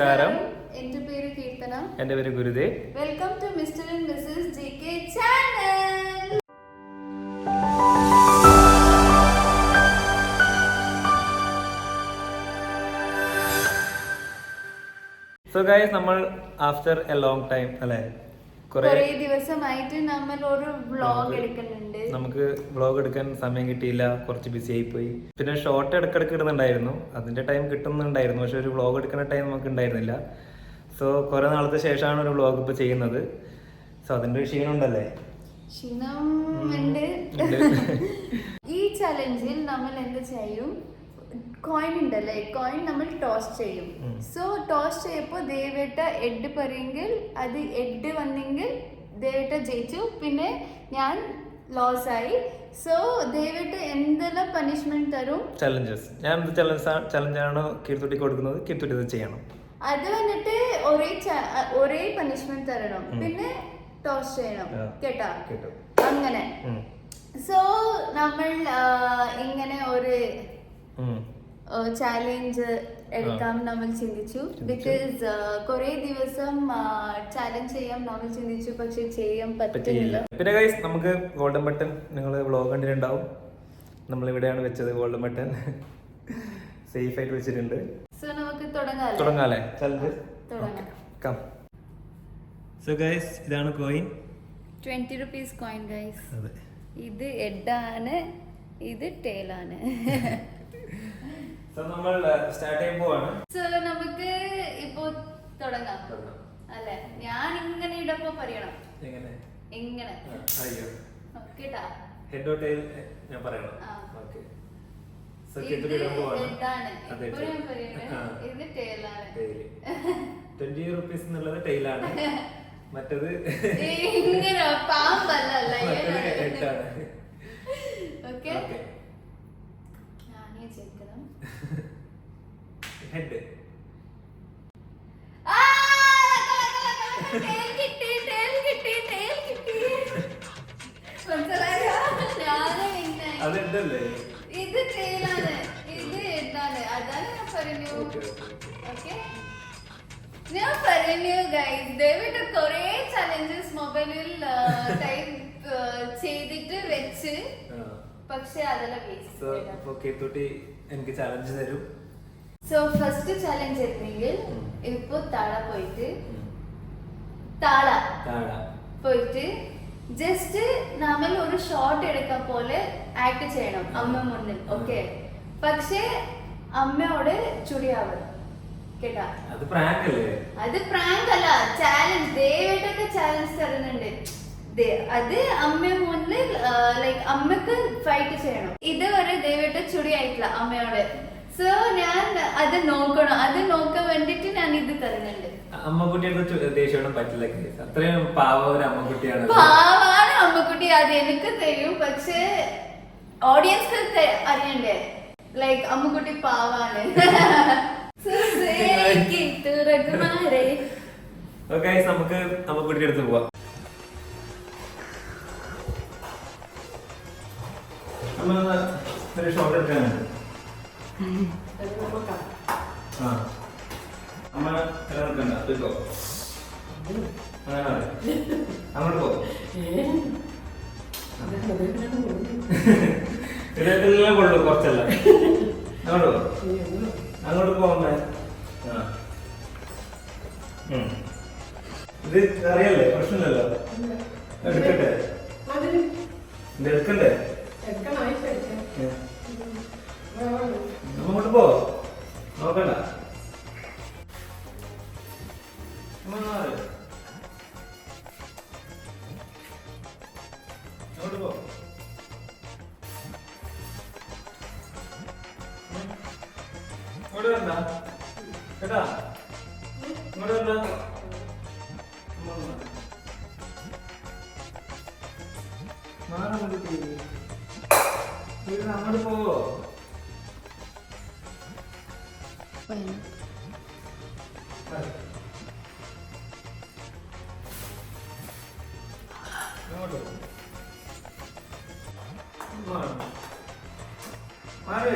നമസ്കാരം. എന്റെ പേര് കീർത്തന. എന്റെ പേര് Gurudev welcome to mister and missus G K channel so guys നമ്മൾ ആഫ്റ്റർ എ ലോങ് ടൈം അല്ലേ? കുറേ ദിവസമായിട്ട് നമ്മൾ ഒരു വ്ളോഗ് എടുക്കുന്നുണ്ട്. നമുക്ക് വ്ളോഗ് എടുക്കാൻ സമയം കിട്ടിയില്ല കുറച്ച് ബിസി ആയി പോയി പിന്നെ ഷോർട്ട് ഇടക്കിടക്ക് ഇടുന്നുണ്ടായിരുന്നു. അതിന്റെ ടൈം കിട്ടുന്നുണ്ടായിരുന്നു. പക്ഷെ ഒരു വ്ളോഗ് എടുക്കുന്ന ടൈം നമുക്ക് ഉണ്ടായിരുന്നില്ല. സോ കുറെ നാളത്തെ ശേഷമാണ് ഒരു വ്ളോഗ് ഇപ്പൊ ചെയ്യുന്നത്. സോ അതിന്റെ ഒരു ക്ഷീണം ഉണ്ടല്ലേ ഈ ചലഞ്ചിൽ നമ്മൾ എന്ത് ചെയ്യും? കോയിൻ ഉണ്ടല്ലേ? കോയിൻ നമ്മൾ ടോസ് ചെയ്യും. സോ ടോസ് ചെയ്യപ്പോൾ ദേവേട്ട എഡ് പറയെങ്കിൽ അത് എഡ് വന്നെങ്കിൽ ദേവേട്ട ജയിച്ചു. പിന്നെ ഞാൻ ലോസ് ആയി. സോ ദേവേട്ട എന്തെല്ലാം പണിഷ്മെന്റ് തരും? ചലഞ്ചസ് ഞാൻ എന്ത് ചലഞ്ച് ചലഞ്ചാണോ കീർത്തുട്ടി കൊടുക്കുന്നത്? കീർത്തുട്ടി ചെയ്യണം. അത് വന്നിട്ട് ഒരേ ഒരേ പണിഷ്മെന്റ് തരണം. പിന്നെ ടോസ് ചെയ്യണം. കേട്ടോ? അങ്ങനെ. സോ നമ്മൾ ഇങ്ങനെ ഒരു. ചാലഞ്ച് എടുക്കാം നമ്മൾ ചിന്തിച്ചു. ബിക്കോസ് കുറെ ദിവസം ചാലഞ്ച് ചെയ്യാം നമ്മൾ ചിന്തിച്ചു പക്ഷെ ചെയ്യാൻ പറ്റില്ല പറ്റുന്നില്ല പിന്നെ ഗൈസ് നമുക്ക് ഗോൾഡൻ ബട്ടൺ നിങ്ങൾ വ്ളോഗ് കണ്ടിട്ടുണ്ടാവും. നമ്മൾ ഇവിടെയാണ് വെച്ചത് ഗോൾഡൻ ബട്ടൺ സേഫ് ആയിട്ട് വെച്ചിട്ടുണ്ട്. സോ നമുക്ക് തുടങ്ങാം തുടങ്ങാല്ലേ ചലഞ്ച് തുടങ്ങാം. കം സോ ഗൈസ് ഇതാണ് coin twenty rupees coin guys അതെ. ഇത് എഡാണ് ഇത് ടേലാണ് നമ്മൾ സ്റ്റാർട്ട് ചെയ്യാൻ പോവാണ്. സോ നമുക്ക് ഇപ്പോ തുടങ്ങാം. അല്ലെ? ഞാൻ ഇങ്ങനെ ഇടപ്പോ പറയണം. എങ്ങനെ? എങ്ങനെ അയ്യോ കേട്ടാ ഹെഡ് ഓ ടെയിൽ ഞാൻ പറയണം. ഓക്കേ ഓക്കെ സോ ഇത് കെട്ടിട്ട് ഇടാൻ പോവാണ്. അതെ ഇത് ടെയിലാണ് ടൈൽ ട്വന്റി റുപ്പീസ് എന്നുള്ളത് ടൈലാണ് മറ്റത് ഇങ്ങനെ പാമ്പല്ല മറ്റത് ഹെഡാണ് ഓക്കെ ഓക്കെ ഞാനേ ജയിക്കണം ഹെഡ് ആ, tail കിട്ടി, tail കിട്ടി, tail കിട്ടി. മനസ്സിലായോ? ഞാനേ win ആയി. അത് ഹെഡല്ലേ ഇത് ആണ്, ഇത് ആണ്. അതാണ് ഞാൻ പറഞ്ഞു. ഓക്കെ? ഞാൻ പറഞ്ഞു ഗൈസ് കുറേ ചലഞ്ചസ് മൊബൈലിൽ ടൈപ്പ് ചെയ്തിട്ട് വെച്ച്. പക്ഷെ അതെല്ലാം വേസ്റ്റ് എനിക്ക് ചലഞ്ച് തരും. സോ ഫസ്റ്റ് ചലഞ്ച് എത്തിയെങ്കിൽ. ഇപ്പൊ താഴ പോയിട്ട് താഴ താള പോയിട്ട് ജസ്റ്റ് നമ്മൾ ഒരു ഷോട്ട് എടുക്കാൻ പോലെ ആക്ട് ചെയ്യണം അമ്മ മുന്നിൽ ഓക്കെ പക്ഷേ അമ്മയോട് ചുടിയാവ് കേട്ടാ? അത് പ്രാങ്ക് അല്ലേ? അത് പ്രാങ്ക് അല്ല ചാലഞ്ച് ദയവായിട്ടൊക്കെ ചാലഞ്ച് തരുന്നുണ്ട്. അത് അമ്മ മുന്നിൽ ലൈക്ക് അമ്മയ്ക്ക് ഫൈറ്റ് ചെയ്യണം. ഇതുവരെ ദൈവത്തെ ചുടി ആയിട്ടില്ല അമ്മയോട്. സോ ഞാൻ അത് നോക്കണം. അത് നോക്കാൻ വേണ്ടിട്ട് ഞാൻ ഇത് തരുന്നുണ്ട്. അമ്മക്കുട്ടിയുടെ ദേഷ്യം പറ്റില്ല അത്രയും പാവ ഒരു അമ്മക്കുട്ടിയാണ്. പാവാണ് അമ്മക്കുട്ടി. അത് എനിക്ക് തരും. പക്ഷേ ഓഡിയൻസ് അറിയണ്ടേ? ലൈക്ക് അമ്മക്കുട്ടി പാവാണ്. നമുക്ക് അമ്മക്കുട്ടിയുടെ അടുത്ത് പോവാം. അമ്മ ഒന്ന് ഒരു ഷോട്ട് എടുക്കാനുണ്ട്. ആ. അമ്മ കിടക്കണ്ട എടുക്കോ അങ്ങനെ. അങ്ങോട്ട് പോ. ഇതെല്ലാം കൊള്ളു കുറച്ചല്ല. അങ്ങോട്ട് പോ. അങ്ങോട്ട് പോകണ്ടേ ആ. ഇത് അറിയല്ലേ? പ്രശ്നമില്ലല്ലോ. എടുക്കട്ടെ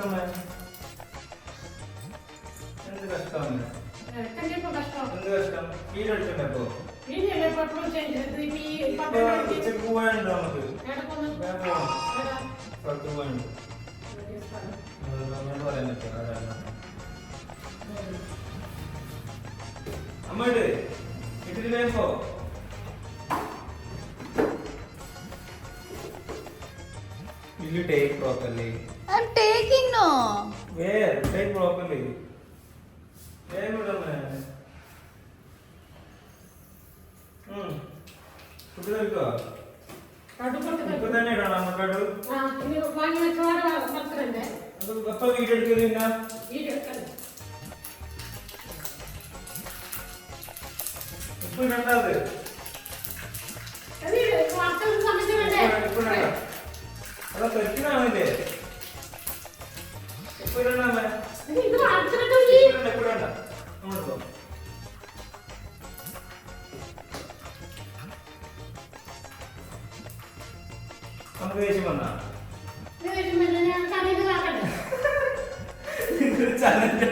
അങ്ങോട്ട് എന്ത് കഷ്ടമാണ്? എന്ത് കഷ്ടം? ഇപ്പൊ? ഉച്ചയ്ക്ക് പോവാനുണ്ട് നമുക്ക്. പുറത്ത് പോവാനുണ്ട്. അങ്ങോട്ട് പറയാൻ പറ്റില്ല. അതാണ്. അമ്മ ഇട്. ഇട്ടിട്ട് വേഗം പോ Will you take properly? I'm taking no. Where? Take properly. വേഗം വിടണേ ഉം. ഫുഡ് കഴിക്കോ ഇപ്പൊ തന്നെ ഇടണം അങ്ങോട്ട് അത് എപ്പോ വീഡിയോ എടുക്കൽ പിന്നെ? ഇപ്പൊ ഇടണ്ടത് ഇപ്പൊ ഇടണ്ട അതാ? തെറ്റിനാണില്ലേ? നമുക്ക് ദേഷ്യം വന്നാ? ഇതൊരു ചലഞ്ച്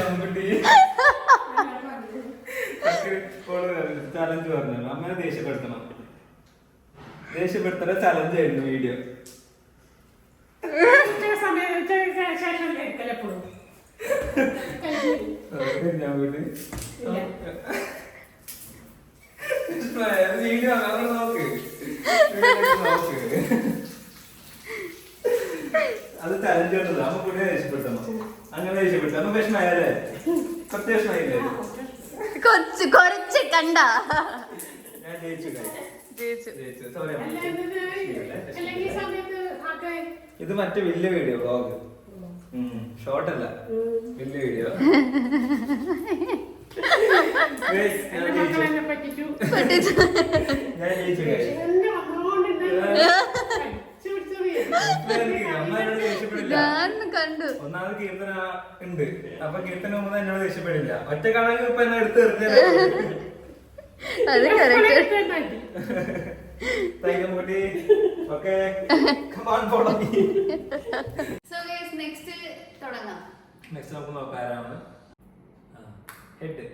നമുക്ക് ചലഞ്ച് പറഞ്ഞു അമ്മനെ ദേഷ്യപ്പെടുത്തണം. ദേഷ്യപ്പെടുത്തണ ചലഞ്ച് ആയിരുന്നു വീഡിയോ ഞാൻ വീട് വീഡിയോ അങ്ങനെ നോക്ക് വീഡിയോ നോക്ക് അത് ടാലന്റ് കണ്ടത് അമ്മ പിന്നെ രക്ഷപ്പെട്ടു അങ്ങനെ രക്ഷപ്പെട്ടു അമ്മ വിഷമായാലേ കുറച്ച് വിഷമായില്ലേ കൊച്ചു കൊറച്ച്. കണ്ട. ഞാൻ ജയിച്ചു guys. ജയിച്ചു. സോറി ഇത് മറ്റേ വലിയ വീഡിയോ ബ്ലോഗ് ഷോർട്ട് അല്ല. വലിയ വീഡിയോ ഞാൻ ജയിച്ചു ഞാൻ കണ്ടു. ഒന്നാമത് കീർത്തന ഉണ്ട്. അപ്പൊ കീർത്തന മുമ്പ് എന്നോട് ദേഷ്യപ്പെടില്ല. ഒറ്റ കാണാൻ ഇപ്പൊ എന്നെ എടുത്ത് തൈകംകുട്ടി ഓക്കെ നെക്സ്റ്റ് നമുക്ക് നോക്കാം ആരാണ്. ഹെഡ്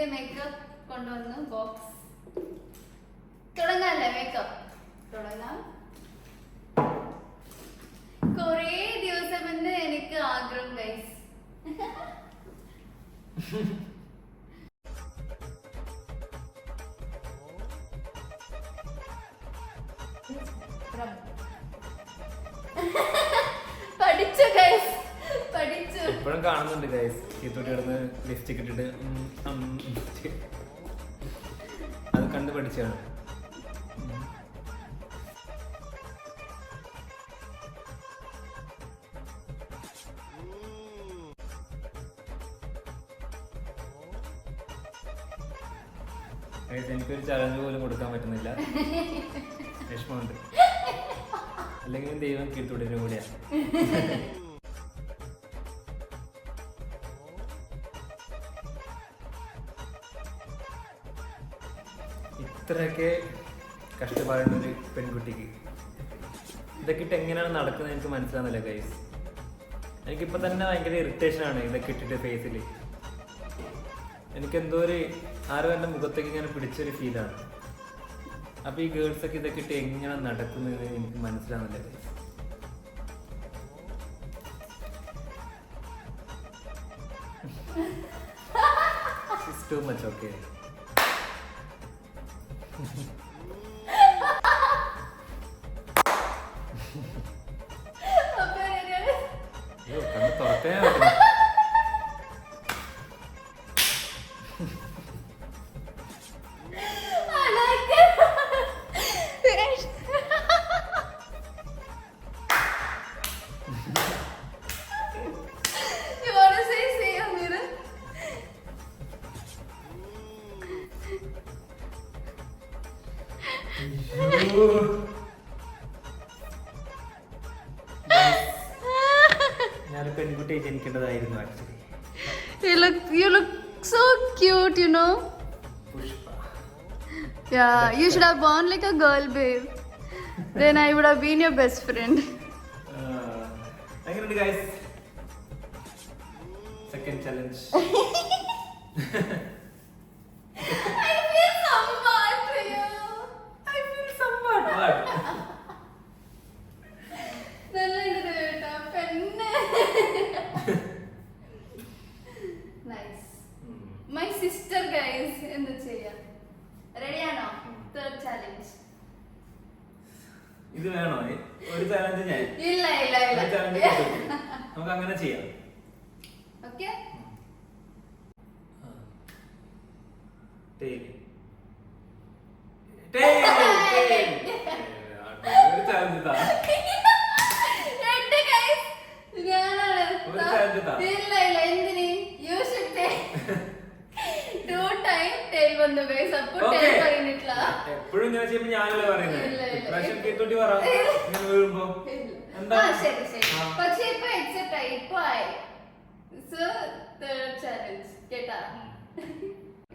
എന്റെ മേക്കപ്പ് കൊണ്ടുവന്നു ബോക്സ് തുടങ്ങാല്ലേ മേക്കപ്പ് തുടങ്ങാം. കൊറേ ദിവസം എന്ന് എനിക്ക് ആഗ്രഹം ഗൈസ് പഠിച്ചു ഗൈസ് പഠിച്ചു. ഇപ്പോഴും കാണുന്നുണ്ട് ഗൈസ് കീർത്തുട്ടി കിടന്ന് ലിപ്സ്റ്റിക് ഇട്ടിട്ട്. അത് കണ്ട് പഠിച്ചാണ് Guys, എനിക്കൊരു ചലഞ്ച് പോലും കൊടുക്കാൻ പറ്റുന്നില്ല. വിഷമമുണ്ട്. അല്ലെങ്കിൽ ദൈവം കീഴ്ത്തുടരും കൂടിയാണ് ഇത്രയൊക്കെ കഷ്ടപ്പാടുന്ന ഒരു പെൺകുട്ടിക്ക്. ഇതൊക്കെ ഇട്ട് എങ്ങനെയാണ് നടക്കുന്നത് എനിക്ക് മനസ്സിലാകുന്നില്ല ഗൈസ് എനിക്കിപ്പോൾ തന്നെ ഭയങ്കര ഇറിറ്റേഷൻ ആണ് ഇതൊക്കെ ഇട്ടിട്ട് ഫേസിൽ എനിക്കെന്തോ ഒരു ആരോ എന്റെ മുഖത്തേക്ക് ഇങ്ങനെ പിടിച്ചൊരു ഫീലാണ് അപ്പോൾ ഈ ഗേൾസൊക്കെ ഇതൊക്കെ ഇട്ട് എങ്ങനെ നടക്കുന്നത് എനിക്ക് മനസ്സിലാകുന്നില്ല ഗൈസ് It's too much. അപ്പൊ എങ്ങനെയാണ്? അയ്യോ, കണ്ണ് should have born like a girl, babe. Then I would have been your best friend.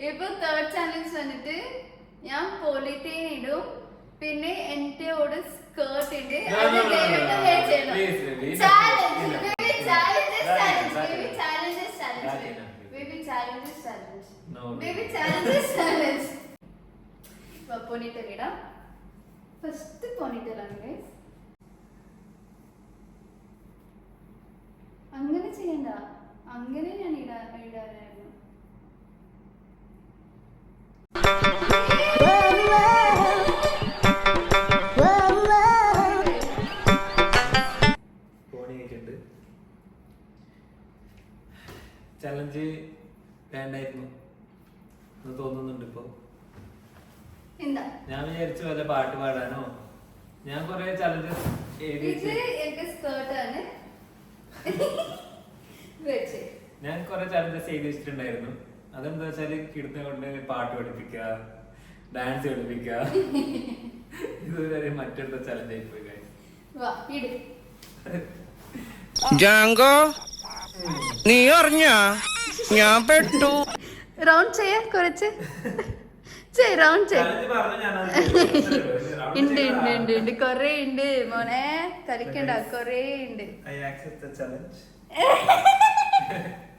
ഇപ്പൊ തേർഡ് ചാലഞ്ച് വന്നിട്ട് ഞാൻ പോളിറ്റേൻ ഇടും. പിന്നെ എന്റെ ഓട് സ്കേർട്ട് ഇട്ട് അങ്ങനെ ചെയ്യണ്ട. അങ്ങനെ ഞാൻ ഇടാ ഇടാറായിരുന്നു ചലഞ്ച് വേണ്ടായിരുന്നു. എന്ന് തോന്നുന്നുണ്ട് ഇപ്പോ. ഞാൻ വിചാരിച്ചു വല്ല പാട്ട് പാടാനോ? ഞാൻ കൊറേ ചലഞ്ചസ് ഞാൻ കൊറേ ചലഞ്ചസ് എഴുതി വെച്ചിട്ടുണ്ടായിരുന്നു. അതെന്താ വെച്ചാൽ കിടന്ന കൊണ്ട് പാട്ട് പഠിപ്പിക്കുക ഡാൻസ് പഠിപ്പിക്കുക ഇതുവരെ മറ്റെടുത്ത ചലഞ്ച് ആയി പോയി guys. വാ ഇട്. ജാങ്കോ നീ അറിഞ്ഞ? ഞാൻ പെട്ടു. റൗണ്ട് ചെയ്യാ കുറച്ച്. റൗണ്ട് ഉണ്ട്. ഉണ്ട് ഉണ്ട് ഉണ്ട്. കൊറേ ഉണ്ട്. മോനെ കളിക്കണ്ട. കൊറേ ഉണ്ട്.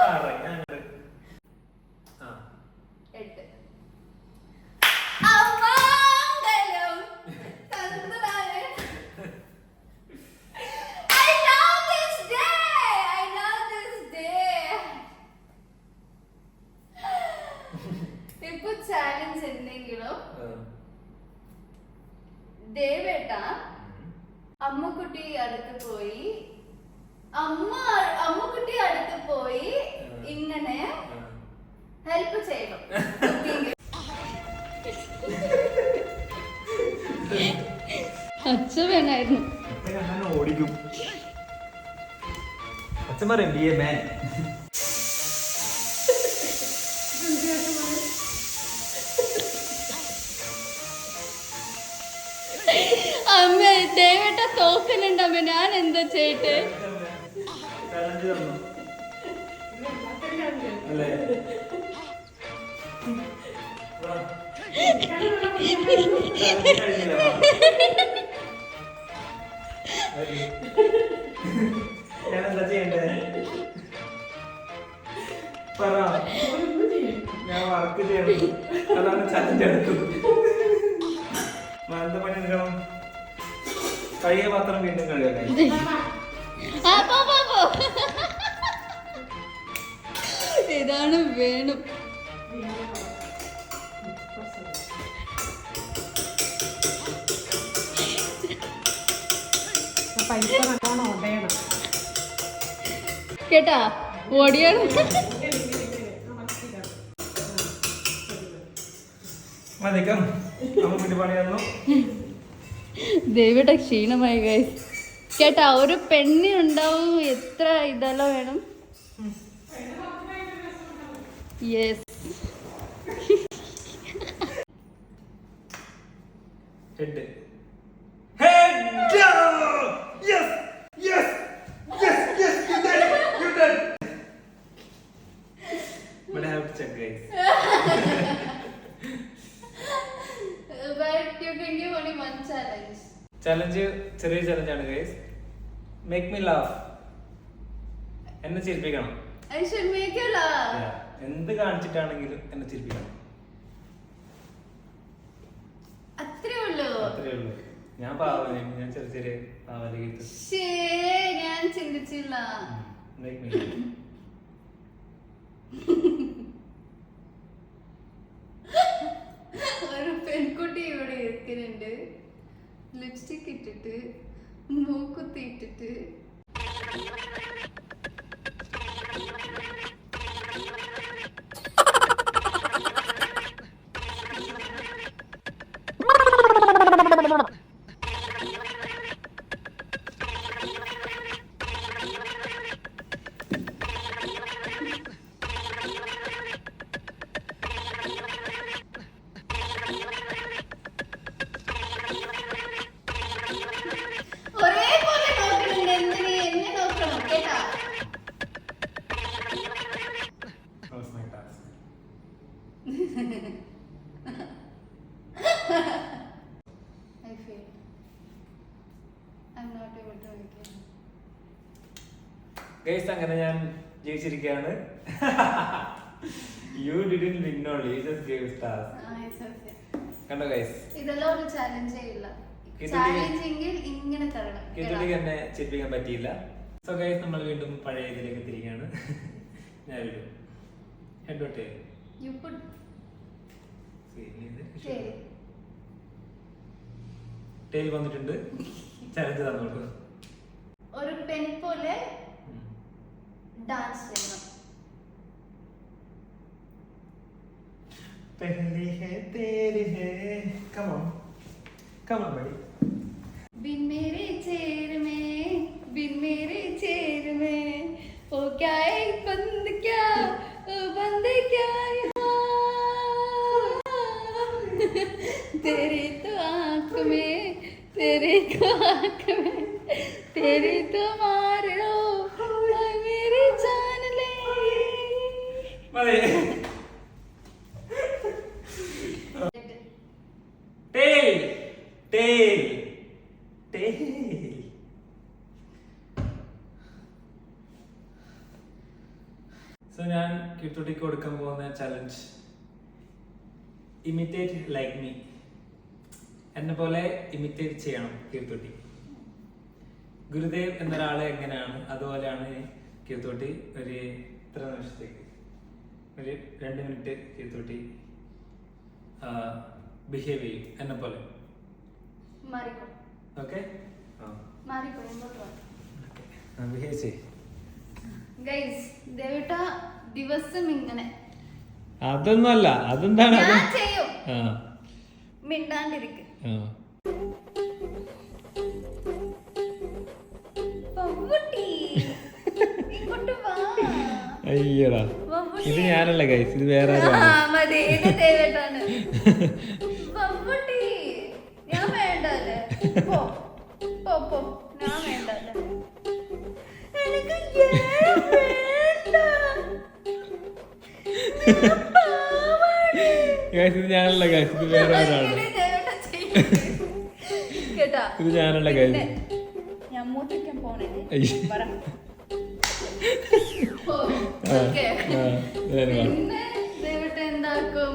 اختار ريان അല്ലേ? ഞാൻ എന്താ ചെയ്യണ്ടേ? പറ. ഞാൻ വർക്ക് ചെയ്യണം. അതാണ് ചലഞ്ച് എടുത്തത് തന്നു ദേവിയുടെ ക്ഷീണമായി ഗൈസ് കേട്ടാ ഒരു പെണ്ണി പെണ്ണിനുണ്ടാവും എത്ര ഇതെല്ലാം വേണം? Yes head head yes yes yes yes you done you done but I have to check guys But you can give only one challenge. Challenge ചെറിയ ചലഞ്ചാണ് ഗൈസ് മേക്ക് മീ ലാഫ് എന്നെ ചിരിപ്പിക്കണം. I should make you laugh എന്ത് കാണിച്ചിട്ടാണെങ്കിലും എന്നെ ചിരിപ്പിക്കണം. അത്രേ ഉള്ളൂ. അത്രേ ഉള്ളൂ. ഞാൻ പാവല ഞാൻ ചെറിയ ചെറിയ ശേ ഞാൻ ചിന്തിച്ചില്ല. മേക്ക് മീ ഒരു പെൺകുട്ടി ഇവിടെ ഇരിക്കുന്നുണ്ട് ലിപ്സ്റ്റിക് ഇട്ടിട്ട് മൂക്കുത്തി ഇട്ടിട്ട് ഗൈസ് അങ്ങനെ ഞാൻ ജയിച്ചിരിക്കുകയാണ്. You didn win only you just gave okay. കണ്ടോ ഗൈസ് ഇതെല്ലാം ഒരു ചാലഞ്ചേ ഇല്ല ഇത് ഇങ്ങനെ തരണം. കിട്ടുടിക്ക് എന്നെ ചിരിപ്പിക്കാൻ പറ്റിയില്ല. സോ ഗൈസ് നമ്മൾ വീണ്ടും പഴയ ഇതിലേക്ക് തിരികെയാണ് ഞാൻ വീണ്ടും ഹെഡ് തൊട്ടേ യു പുട്ട് ടേൽ വന്നിട്ടുണ്ട്. ചലഞ്ച് തന്നോളൂ ഒരു പെൺ പോലെ ഡാൻസ് ചെയ്യണം पहली है तेरी है come on come on buddy बिन मेरे चेर में बिन मेरे चेर में ओ क्या एक बंद क्या ओ बंद क्या यहाँ तेरी तो आंख में तेरे तो आंख ചെയ്യണം കീർത്തുട്ടി ഗുരുദേവ് എന്നൊരാളെ എങ്ങനെയാണ്? അതുപോലെയാണ് കീർത്തുട്ടി ഒരു ഇത്ര നിമിഷത്തേക്ക്. ഒരു രണ്ട് മിനിറ്റ് കീർത്തുട്ടി ബിഹേവ് ചെയ്യും എന്നെ പോലെ. ഓക്കെ? ബിഹേവ് ചെയ് ഗൈസ് ദേവിട്ട ദിവസം ഇങ്ങനെ. അതൊന്നുമല്ല അതെന്താണ്? അത് ചെയ്യും. മിണ്ടാണ്ടിരിക്കും. അയ്യടാ. ഇത് ഞാനല്ല ഗൈസ് ഇത് വേറെ ഗൈസ് ഇത് ഞാനല്ല ഗൈസ് ഇത് വേറെ ഒരാളാണ് ഇത് ഞാനല്ല ഗൈസ് ഞാൻ പോണേ. പിന്നെ ദൈവത്തെ എന്താക്കും?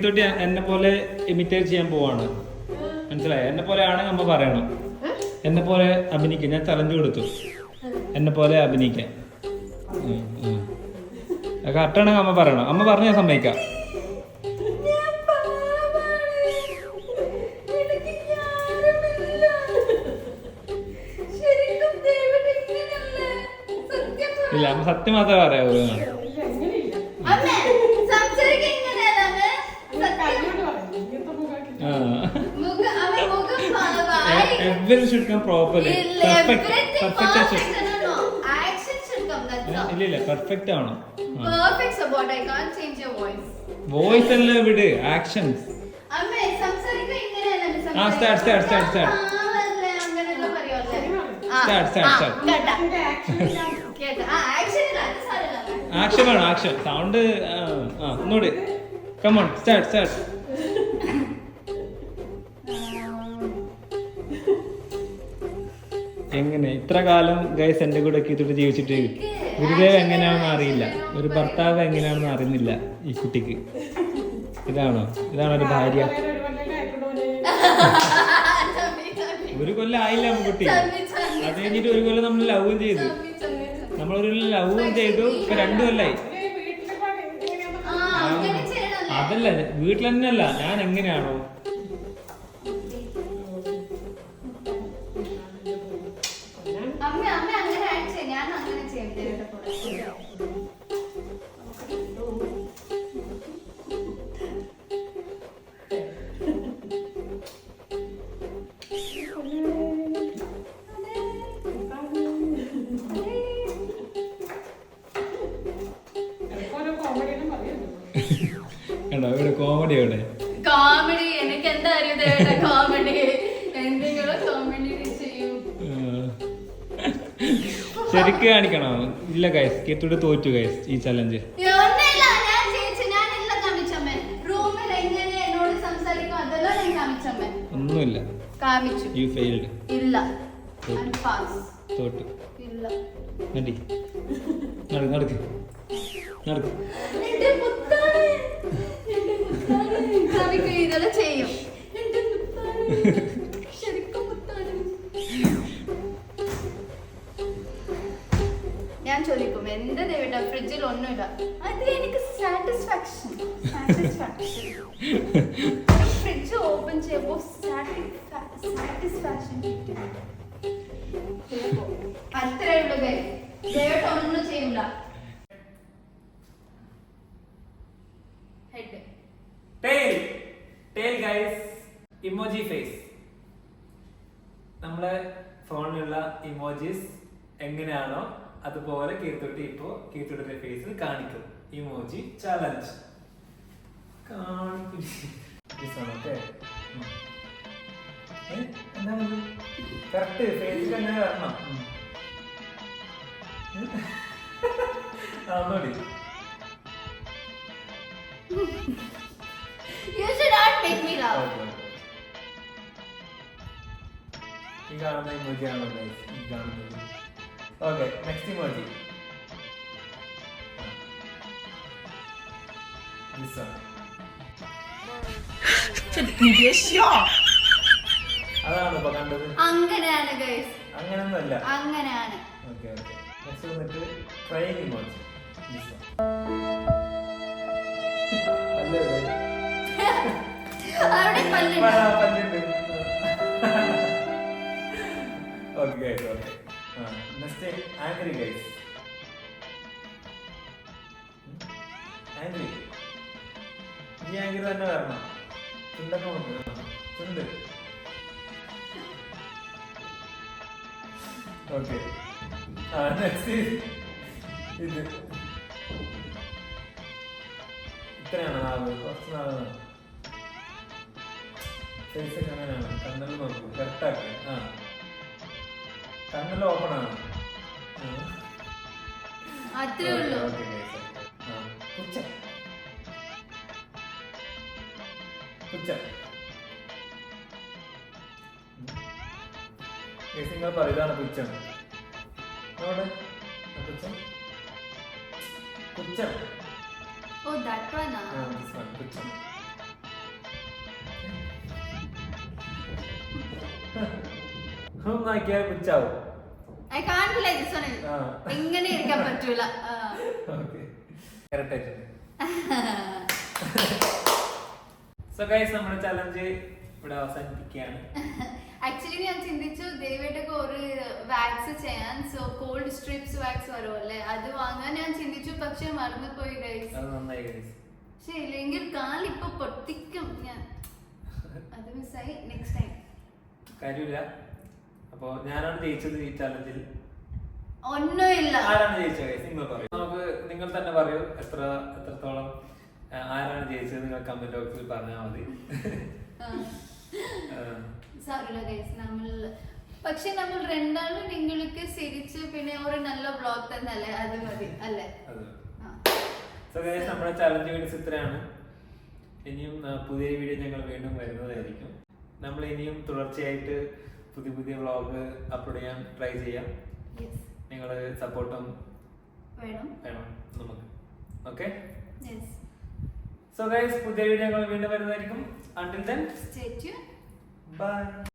നമ്മ എന്നെ പോലെ ഇമിറ്റേറ്റ് ചെയ്യാൻ പോവാണ്. മനസ്സിലായി? എന്നെ പോലെ ആണ് അമ്മ പറയണം. എന്നെ പോലെ അഭിനയിക്കാൻ. ഞാൻ ചലഞ്ച് കൊടുത്തു. എന്നെ പോലെ അഭിനയിക്കാൻ. കറക്റ്റാണെങ്കിൽ അമ്മ പറയണം. അമ്മ പറഞ്ഞ ഞാൻ സമ്മതിക്കാം. ഇല്ല അമ്മ സത്യം മാത്രമേ പറയാവൂ ഇല്ല എങ്ങനെയില്ല അമ്മേ, സംസാരിക്കാൻ ഇങ്ങനെയല്ല അമ്മേ. സത്യം. കൈയോട് പറയും ഇങ്ങനത്തെ മുഖമാക്കി മുഖം- അമ്മേ, മുഖം പാവായി. ചുരുക്കം പ്രോപ്പർ ഇല്ല, പെർഫെക്റ്റ് പെർഫെക്റ്റ് perfect. Action ഇല്ല ഇല്ല പെർഫെക്റ്റ് ആണോ support. I can't change your voice. Voice അല്ല വിട് ആക്ഷൻസ് അമ്മേ, ഇങ്ങനെയല്ല ആ, സ്റ്റാർട്ട് സ്റ്റാർട്ട് സ്റ്റാർട്ട് സ്റ്റാർട്ട് അങ്ങനെയെല്ലാം പറയുമല്ലേ? ആ, Start, start, ആ, start. കേട്ടാ, ഇതിന്റെ action ഇല്ല. ആ, action ഇല്ല, അത് സാരമില്ല ആക്ഷൻ വേണം ആക്ഷൻ സൗണ്ട് ആ ഒന്നുകൂടി കമോൺ സ്റ്റാർട്ട് സ്റ്റാർട്ട് ഇത്ര കാലം ഗൈസ് എന്റെ കൂടെ ഇതിട്ട് ജീവിച്ചിട്ട് ഗുരുദേവ് എങ്ങനെയാണെന്ന് അറിയില്ല. ഒരു ഭർത്താവ് എങ്ങനെയാണെന്ന് അറിയുന്നില്ല ഈ കുട്ടിക്ക്. ഇതാണോ? ഇതാണോ ഒരു ഭാര്യ. ഒരു കൊല്ലം ആയില്ല കുട്ടി. അത് കഴിഞ്ഞിട്ട് ഒരു കൊല്ലം നമ്മൾ ലവും ചെയ്തു. നമ്മളൊരു ലവും ചെയ്തു. ഇപ്പൊ രണ്ടു കൊല്ലായി? അതല്ല വീട്ടിൽ തന്നെയല്ല. ഞാൻ എങ്ങനെയാണോ? ശരിക്ക് കാണിക്കണോ. ഇല്ല ഗൈസ് കീർത്തിയുടെ തോറ്റു ഗൈസ് ഈ ചലഞ്ച് ഒന്നുമില്ല. യു ഫെയിൽഡ് ഇല്ല. തോറ്റു. നടക്ക് നടക്ക്. നടക്ക്. സാറ്റിസ്ഫാക്ഷൻ സാറ്റിസ്ഫാക്ഷൻ ഫ്രിഡ്ജ് ഓപ്പൺ ചെയ്യുമ്പോൾ സാറ്റിസ്ഫാക്ഷൻ ഒന്നും ഹെഡ് ഗൈസ് ഇമോജി ഫേസ് നമ്മളെ ഫോണിലുള്ള ഇമോജീസ് എങ്ങനെയാണോ അതുപോലെ കീർത്തുട്ടി ഇപ്പോ കീർത്തുട്ടിയുടെ ഫേസ് കാണിക്കും. ഇമോജി ചലഞ്ച് കാണിക്കും. എന്താണ് കറക്റ്റ് ഫേസിൽ എങ്ങനെ വരണം. ഒന്നുകൂടി. You should not make me laugh. Okay, okay. ഈ കാണുന്ന ഇമോജിയാണോ ഈ കാണുന്നത് ഓക്കെ നെക്സ്റ്റ് ഇമോജി അതാണ് ഇപ്പൊ കണ്ടത്? അങ്ങനെയാണ് ഗൈസ് അങ്ങനൊന്നുമല്ല. അങ്ങനെയാണ്. ഓക്കെ ഓക്കെ നെക്സ്റ്റ് വന്നിട്ട് ക്രൈം ഇമോജി അവിടെ പല്ലുണ്ട്. Okay next angry, guys. Angry. ഈ ആംഗ്രി തന്നെ വരണം. ചുണ്ടൊക്കെ വന്നു ചുണ്ട്. ഓക്കെ ആ നെക്സ്റ്റ് ഇത്. ഇത്രയാണ് നാവ് കുറച്ച് നാളാണ് ഫേസ് ഒക്കെ അങ്ങനെയാണ്. കണ്ണിൽ നോക്കൂ. കറക്റ്റാക്കി ആ. കണ്ണിൽ ഓപ്പൺ ആണ്. അത്രേ ഉള്ളൂ. നിങ്ങൾ പറയും പുച്ഛം അവിടെ പുച്ഛം പുച്ഛം ഓ ദാറ്റ് വൺ ആ this one, പുച്ഛം നോക്കിയാൽ പുച്ചാവും ഐ കാണില്ല വൺ എങ്ങനെ ഇരിക്കാൻ പറ്റൂല. സോ ഗൈസ് നമ്മുടെ ചലഞ്ച് ഇവിടെ അവസാനിപ്പിക്കുകയാണ്. ആക്ച്വലി ഞാൻ ചിന്തിച്ചു ദയവായിട്ടൊക്കെ ഒരു വാക്സ് ചെയ്യാൻ. സോ കോൾഡ് സ്ട്രിപ്സ് വാക്സ് വരുമല്ലേ അത് വാങ്ങാൻ ഞാൻ ചിന്തിച്ചു പക്ഷെ മറന്നുപോയി ഗൈസ് ഇല്ലെങ്കിൽ കാലിപ്പോ പൊട്ടിക്കും ഞാൻ. അത് മിസ്സായി നെക്സ്റ്റ് ടൈം കാര്യമില്ല. അപ്പോ ഞാനാണ് ജയിച്ചത് ഈ ചലഞ്ചിൽ ഒന്നുമില്ല. ആരാണ് ജയിച്ചത്? നിങ്ങൾ പറയൂ. നമുക്ക് നിങ്ങൾ തന്നെ പറയൂ. എത്ര എത്രത്തോളം ആരാണ് ജയിച്ചത് നിങ്ങൾ കമന്റ് ബോക്സിൽ പറഞ്ഞാൽ മതി. ആ, സാറില്ല ഗൈസ് നമ്മൾ പക്ഷെ നമ്മൾ രണ്ടാളും നിങ്ങൾക്ക് ശരിച്ച് പിന്നെ ഒരു നല്ല ബ്ലോഗ് തന്നല്ലേ? അത് മതി അല്ലേ. സോ ഗൈസ് നമ്മുടെ ചലഞ്ച് വീഡിയോസ് ഇത്രയാണ്. ഇനിയും പുതിയ വീഡിയോ ഞങ്ങൾ വീണ്ടും വരുന്നതായിരിക്കും. നമ്മൾ ഇനിയും തുടർച്ചയായിട്ട് പുതിയ പുതിയ വ്ളോഗ് അപ്ലോഡ് ചെയ്യാൻ ട്രൈ ചെയ്യാം. നിങ്ങൾ സപ്പോർട്ടും വേണം. വേണം നമുക്ക്. ഓക്കെ സോ ഗൈസ് പുതിയ വീഡിയോ വീണ്ടും വരുന്നതായിരിക്കും. Until then stay tune bye